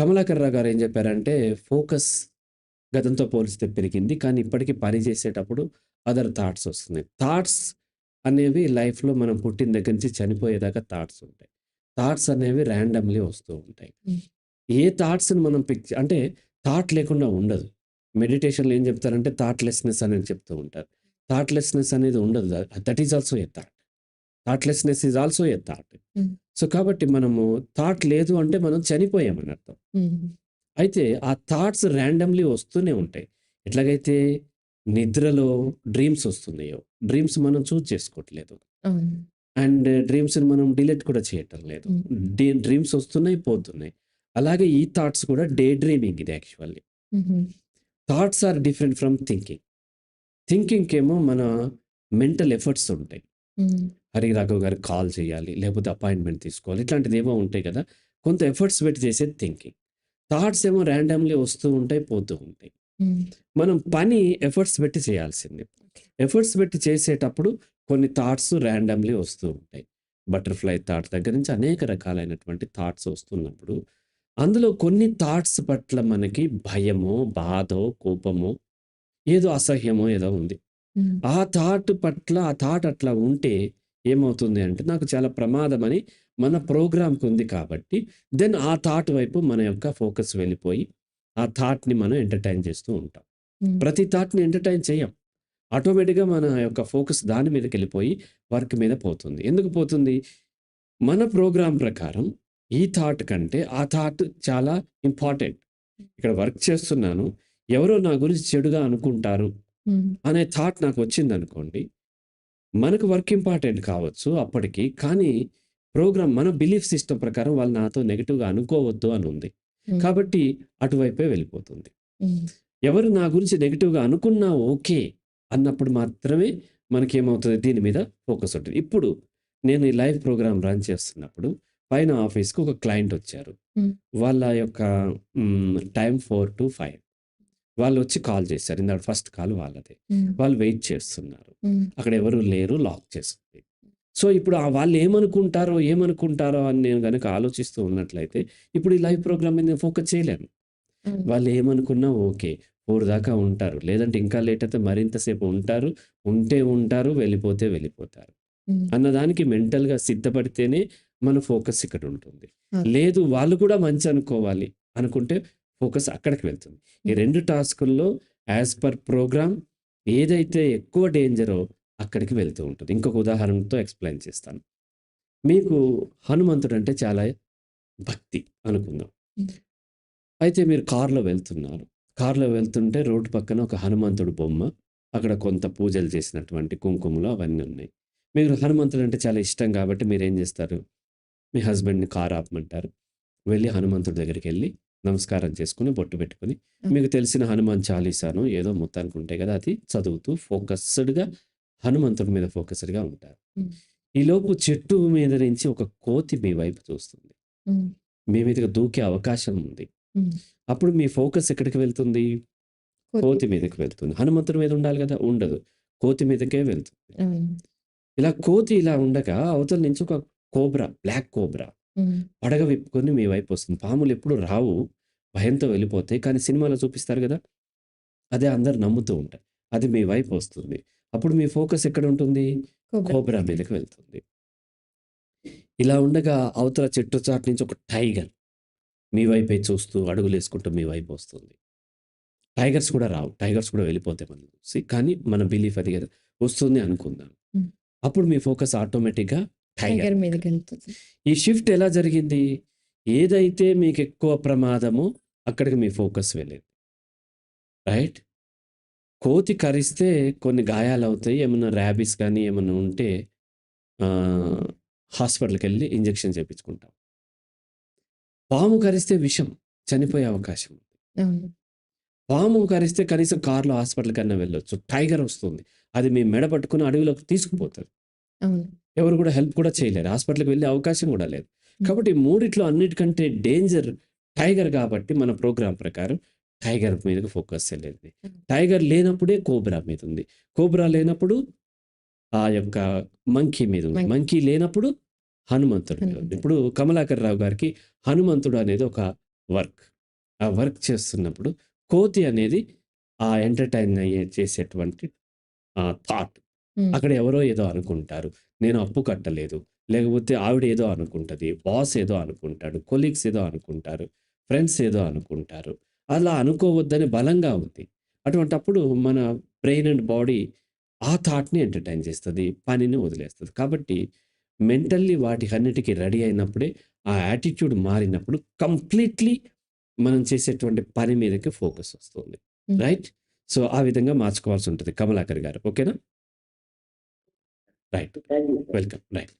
కమలాకర్ రావు గారు ఏం చెప్పారంటే ఫోకస్ గతంతో పోలిస్తే పెరిగింది కానీ ఇప్పటికీ పని చేసేటప్పుడు అదర్ థాట్స్ వస్తున్నాయి. థాట్స్ అనేవి లైఫ్లో మనం పుట్టిన దగ్గర నుంచి చనిపోయేదాకా థాట్స్ ఉంటాయి. థాట్స్ అనేవి ర్యాండమ్లీ వస్తూ ఉంటాయి. ఏ థాట్స్ని మనం పిక్ అంటే థాట్ లేకుండా ఉండదు. మెడిటేషన్లో ఏం చెప్తారంటే థాట్లెస్నెస్ అనేది చెప్తూ ఉంటారు. థాట్లెస్నెస్ అనేది ఉండదు. That is also a thought. Thoughtlessness is also a thought. So కాబట్టి మనము థాట్ లేదు అంటే మనం చనిపోయామని అర్థం. ఉమ్, అయితే ఆ థాట్స్ ర్యాండమ్లీ వస్తూనే ఉంటాయి. ఎట్లాగైతే నిద్రలో డ్రీమ్స్ వస్తున్నాయో డ్రీమ్స్ మనం చూస్ చేసుకోవట్లేదు. అండ్ డ్రీమ్స్ని మనం డిలీట్ కూడా చేయటం లేదు. Mm. డ్రీమ్స్ వస్తున్నాయి పోతున్నాయి. అలాగే ఈ థాట్స్ కూడా డే డ్రీమింగ్ ఇది actually thoughts are different from thinking థింకింగ్కి ఏమో మన మెంటల్ ఎఫర్ట్స్ ఉంటాయి. ఉమ్, హరి రాఘవ్ గారికి కాల్ చేయాలి లేకపోతే అపాయింట్మెంట్ తీసుకోవాలి ఇట్లాంటిది ఏమో ఉంటాయి కదా. కొంత ఎఫర్ట్స్ పెట్టి చేసేది థింకింగ్. థాట్స్ ఏమో ర్యాండమ్లీ వస్తూ ఉంటాయి పోతూ ఉంటాయి. మనం పని ఎఫర్ట్స్ పెట్టి చేయాల్సింది. ఎఫర్ట్స్ పెట్టి చేసేటప్పుడు కొన్ని థాట్స్ ర్యాండమ్లీ వస్తూ ఉంటాయి. బటర్ఫ్లై థాట్ దగ్గర నుంచి అనేక రకాలైనటువంటి థాట్స్ వస్తున్నప్పుడు అందులో కొన్ని థాట్స్ పట్ల మనకి భయమో బాధో కోపమో ఏదో అసహ్యమో ఏదో ఉంది. ఆ థాట్ పట్ల ఆ థాట్ అట్లా ఉంటే ఏమవుతుంది అంటే నాకు చాలా ప్రమాదం అని మన ప్రోగ్రామ్కి ఉంది కాబట్టి దెన్ ఆ థాట్ వైపు మన యొక్క ఫోకస్ వెళ్ళిపోయి ఆ థాట్ని మనం ఎంటర్టైన్ చేస్తూ ఉంటాం. ఉమ్, ప్రతి థాట్ని ఎంటర్టైన్ చేయం. ఆటోమేటిక్గా మన యొక్క ఫోకస్ దాని మీదకి వెళ్ళిపోయి వర్క్ మీద పోతుంది. ఎందుకు పోతుంది? మన ప్రోగ్రాం ప్రకారం ఈ థాట్ కంటే ఆ థాట్ చాలా ఇంపార్టెంట్ ఇక్కడ వర్క్ చేస్తున్నాను. ఎవరో నా గురించి చెడుగా అనుకుంటారు ఉమ్, అనే థాట్ నాకు వచ్చింది అనుకోండి మనకు వర్క్ ఇంపార్టెంట్ కావచ్చు అప్పటికి కానీ ప్రోగ్రామ్ మన బిలీఫ్ సిస్టమ్ ప్రకారం వాళ్ళు నాతో నెగిటివ్గా అనుకోవద్దు అని ఉంది. కాబట్టి అటువైపే వెళ్ళిపోతుంది. ఎవరు నా గురించి నెగిటివ్గా అనుకున్నా ఓకే అన్నప్పుడు మాత్రమే మనకేమవుతుంది? దీని మీద ఫోకస్ ఉంటుంది. ఇప్పుడు నేను ఈ లైవ్ ప్రోగ్రామ్ రన్ చేస్తున్నప్పుడు పైన ఆఫీస్కి ఒక క్లయింట్ వచ్చారు. వాళ్ళ యొక్క టైం ఫోర్ టు ఫైవ్ వాళ్ళు వచ్చి కాల్ చేశారు. ఇందాక ఫస్ట్ కాల్ వాళ్ళదే. వాళ్ళు వెయిట్ చేస్తున్నారు. అక్కడ ఎవరు లేరు లాక్ చేస్తుంది సో ఇప్పుడు ఆ వాళ్ళు ఏమనుకుంటారో ఏమనుకుంటారో అని నేను కనుక ఆలోచిస్తూ ఉన్నట్లయితే ఇప్పుడు ఈ లైవ్ ప్రోగ్రామ్ మీద ఫోకస్ చేయలేను. వాళ్ళు ఏమనుకున్నా ఓకే ఫోర్ దాకా ఉంటారు. లేదంటే ఇంకా లేట్ అయితే మరింతసేపు ఉంటారు ఉంటే ఉంటారు వెళ్ళిపోతే వెళ్ళిపోతారు. అన్నదానికి మెంటల్గా సిద్ధపడితేనే మన ఫోకస్ ఇక్కడ ఉంటుంది. లేదు వాళ్ళు కూడా మంచి అనుకోవాలి. అనుకుంటే ఫోకస్ అక్కడికి వెళ్తుంది. ఈ రెండు టాస్కుల్లో యాజ్ పర్ ప్రోగ్రామ్ ఏదైతే ఎక్కువ డేంజరో అక్కడికి వెళ్తూ ఉంటుంది. ఇంకొక ఉదాహరణతో ఎక్స్ప్లెయిన్ చేస్తాను. మీకు హనుమంతుడు అంటే చాలా భక్తి అనుకుందాం. అయితే మీరు కారులో వెళ్తున్నారు. కారులో వెళ్తుంటే రోడ్డు పక్కన ఒక హనుమంతుడు బొమ్మ అక్కడ కొంత పూజలు చేసినటువంటి కుంకుమలు అవన్నీ ఉన్నాయి. మీరు హనుమంతుడు అంటే చాలా ఇష్టం కాబట్టి మీరు ఏం చేస్తారు? మీ హస్బెండ్ని కారు ఆపమంటారు. వెళ్ళి హనుమంతుడి దగ్గరికి వెళ్ళి నమస్కారం చేసుకుని బొట్టు పెట్టుకుని మీకు తెలిసిన హనుమాన్ చాలీసాను ఏదో మొత్తానికి ఉంటాయి కదా అది చదువుతూ ఫోకస్డ్గా హనుమంతుడి మీద ఫోకస్డ్గా ఉంటారు. ఈలోపు చెట్టు మీద నుంచి ఒక కోతి మీ వైపు చూస్తుంది. మీ మీదకి దూకే అవకాశం ఉంది. అప్పుడు మీ ఫోకస్ ఎక్కడికి వెళ్తుంది? కోతి. మీదకి వెళ్తుంది. హనుమంతుడి మీద ఉండాలి కదా? ఉండదు. కోతి మీదకే వెళ్తుంది. ఇలా కోతి ఇలా ఉండగా అవతల నుంచి ఒక కోబ్రా బ్లాక్ కోబ్రా పడగ విప్పుకొని మీ వైపు వస్తుంది. పాములు ఎప్పుడు రావు. భయంతో వెళ్ళిపోతాయి. కానీ సినిమాలో చూపిస్తారు కదా! అదే అందరు నమ్ముతూ ఉంటారు. అది మీ వైపు వస్తుంది. అప్పుడు మీ ఫోకస్ ఎక్కడ ఉంటుంది? కోబ్రా. కోబ్రా మీదకి వెళ్తుంది. ఇలా ఉండగా అవతల చెట్టు చాటు నుంచి ఒక టైగర్ మీ వైపే చూస్తూ అడుగులు వేసుకుంటూ మీ వైపు వస్తుంది. టైగర్స్ కూడా రావు. టైగర్స్ కూడా వెళ్ళిపోతాయి మనం చూసి కానీ మన బిలీఫ్ అది కదా! వస్తుంది అనుకుందాం. అప్పుడు మీ ఫోకస్ ఆటోమేటిక్గా టైగర్ మీదకి వెళ్తుంది ఈ షిఫ్ట్ ఎలా జరిగింది? ఏదైతే మీకు ఎక్కువ ప్రమాదమో అక్కడికి మీ ఫోకస్ వెళ్ళేది. రైట్? కోతి కరిస్తే కొన్ని గాయాలు అవుతాయి. ఏమైనా ర్యాబీస్ కానీ ఏమైనా ఉంటే హాస్పిటల్కి వెళ్ళి ఇంజెక్షన్ చేయించుకుంటాం పాము కరిస్తే విషం చనిపోయే అవకాశం ఉంది. పాము కరిస్తే కనీసం కార్లో హాస్పిటల్ కన్నా వెళ్ళొచ్చు. టైగర్ వస్తుంది. అది మీ మెడ పట్టుకుని అడవిలోకి తీసుకుపోతుంది. అవును. ఎవరు కూడా హెల్ప్ కూడా చేయలేరు. హాస్పిటల్కి వెళ్ళే అవకాశం కూడా లేదు. కాబట్టి మూడిట్లో అన్నిటికంటే డేంజర్ టైగర్ కాబట్టి మన ప్రోగ్రాం ప్రకారం టైగర్ మీదకి ఫోకస్ వెళ్ళేది. టైగర్ లేనప్పుడే కోబ్రా మీద ఉంది. కోబ్రా లేనప్పుడు ఆ యొక్క మంకీ మీద ఉంది. మంకీ. లేనప్పుడు హనుమంతుడు మీద ఉంది. ఇప్పుడు కమలాకర్ రావు గారికి హనుమంతుడు అనేది ఒక వర్క్. ఆ వర్క్ చేస్తున్నప్పుడు కోతి అనేది ఆ ఎంటర్‌టైన్ అయ్యే చేసేటువంటి థాట్. హ్మ్. అక్కడ ఎవరో ఏదో అనుకుంటారు. నేను అప్పు కట్టలేదు. లేకపోతే ఆవిడ ఏదో అనుకుంటది. బాస్ ఏదో అనుకుంటాడు. కొలీగ్స్ ఏదో అనుకుంటారు. ఫ్రెండ్స్ ఏదో అనుకుంటారు. అలా అనుకోవద్దని బలంగా ఉంది. అటువంటప్పుడు మన బ్రెయిన్ అండ్ బాడీ ఆ థాట్‌ని ఎంటర్‌టైన్ చేస్తది. పనిని వదిలేస్తది. కాబట్టి మెంటల్లీ వాటికన్నిటికి రెడీ అయినప్పుడే ఆ యాటిట్యూడ్ మారినప్పుడు కంప్లీట్‌లీ మనం చేసేటువంటి పని మీదకి ఫోకస్ వస్తుంది. హ్మ్. రైట్? సో, ఆ విధంగా మార్చుకోవాల్సి ఉంటది. కమలాకర్ గారు. ఓకేనా? Right. Thank you. Welcome. Right.